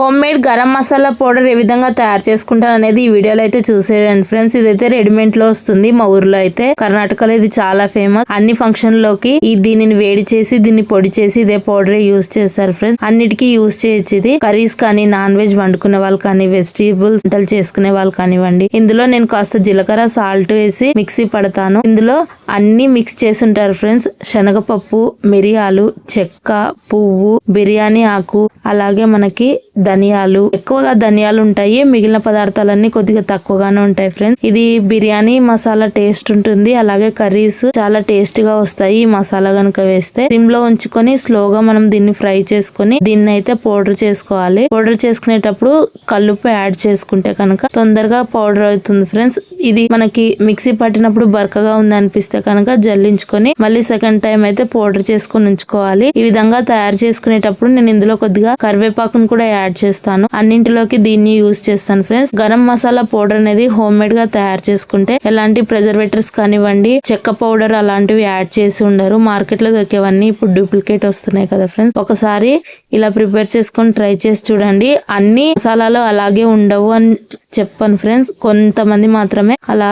Home made garam masala powder ఏ విధంగా తయారు చేసుకుంటాను అనేది ఈ వీడియోలో అయితే చూసేయండి. ఫ్రెండ్స్ ఇదైతే రెడీమేడ్లో వస్తుంది. మా ఊర్లో అయితే కర్ణాటకలో ఇది చాలా ఫేమస్. అన్ని ఫంక్షన్లోకి ఈ దీనిని వేడి చేసి దీన్ని పొడి చేసి ఇదే పౌడర్ యూస్ చేస్తారు ఫ్రెండ్స్. అన్నిటికీ యూస్ చేయొచ్చు ఇది. కర్రీస్ కానీ నాన్ వెజ్ వండుకునే వాళ్ళు కానీ వెజిటేబుల్స్ వంటలు చేసుకునే వాళ్ళు కానివ్వండి. ఇందులో నేను కాస్త జీలకర్ర సాల్ట్ వేసి మిక్సీ పడతాను. ఇందులో అన్ని మిక్స్ చేసి ఉంటారు ఫ్రెండ్స్. శనగపప్పు మిరియాలు చెక్క పువ్వు బిర్యానీ ఆకు అలాగే మనకి ధనియాలు. ఎక్కువగా ధనియాలు ఉంటాయి. మిగిలిన పదార్థాలన్నీ కొద్దిగా తక్కువగానే ఉంటాయి ఫ్రెండ్స్ ఇది బిర్యానీ మసాలా టేస్ట్ ఉంటుంది. అలాగే కర్రీస్ చాలా టేస్ట్గా వస్తాయి ఈ మసాలా గనుక వేస్తే. సిమ్లో ఉంచుకొని స్లోగా మనం దీన్ని ఫ్రై చేసుకొని దీన్ని అయితే పౌడర్ చేసుకోవాలి. పౌడర్ చేసుకునేటప్పుడు కల్లుపు యాడ్ చేసుకుంటే కనుక తొందరగా పౌడర్ అవుతుంది ఫ్రెండ్స్ ఇది మనకి మిక్సీ పట్టినప్పుడు బరకగా ఉంది అనిపిస్తే కనుక జల్లించుకొని మళ్ళీ సెకండ్ టైం అయితే పౌడర్ చేసుకొని ఉంచుకోవాలి. ఈ విధంగా తయారు చేసుకునేటప్పుడు నేను ఇందులో కొద్దిగా కరివేపాకును కూడా యాడ్ చేస్తాను. అన్నింటిలోకి దీన్ని యూస్ చేస్తాను ఫ్రెండ్స్. గరం మసాలా పౌడర్ అనేది హోమ్ మేడ్గా తయారు చేసుకుంటే ఎలాంటి ప్రిజర్వేటర్స్ కానివ్వండి చెక్క పౌడర్ అలాంటివి యాడ్ చేసి ఉండరు. మార్కెట్లో దొరికేవన్నీ ఇప్పుడు డూప్లికేట్ వస్తున్నాయి కదా ఫ్రెండ్స్. ఒకసారి ఇలా ప్రిపేర్ చేసుకొని ట్రై చేసి చూడండి. అన్ని మసాలాలు అలాగే ఉండవు అని చెప్పాను ఫ్రెండ్స్. కొంతమంది మాత్రమే అలా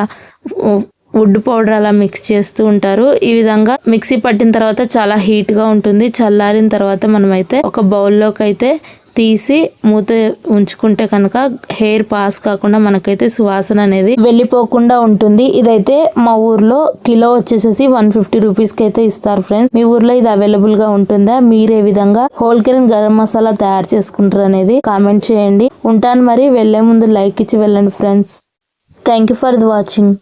వుడ్ పౌడర్ అలా మిక్స్ చేస్తూ ఉంటారు. ఈ విధంగా మిక్సీ పట్టిన తర్వాత చాలా హీట్గా ఉంటుంది. చల్లారిన తర్వాత మనమైతే ఒక బౌల్లోకి అయితే తీసి మూత ఉంచుకుంటే కనుక హెయిర్ పాస్ కాకుండా మనకైతే సువాసన అనేది వెళ్ళిపోకుండా ఉంటుంది. ఇదైతే మా ఊర్లో కిలో వచ్చేసేసి వన్ ఫిఫ్టీ రూపీస్కి అయితే ఇస్తారు ఫ్రెండ్స్. మీ ఊర్లో ఇది అవైలబుల్గా ఉంటుందా? మీరే విధంగా హోల్ గరం మసాలా తయారు చేసుకుంటారు అనేది కామెంట్ చేయండి. ఉంటాను మరి. వెళ్ళే ముందు లైక్ ఇచ్చి వెళ్ళండి friends. Thank you for the watching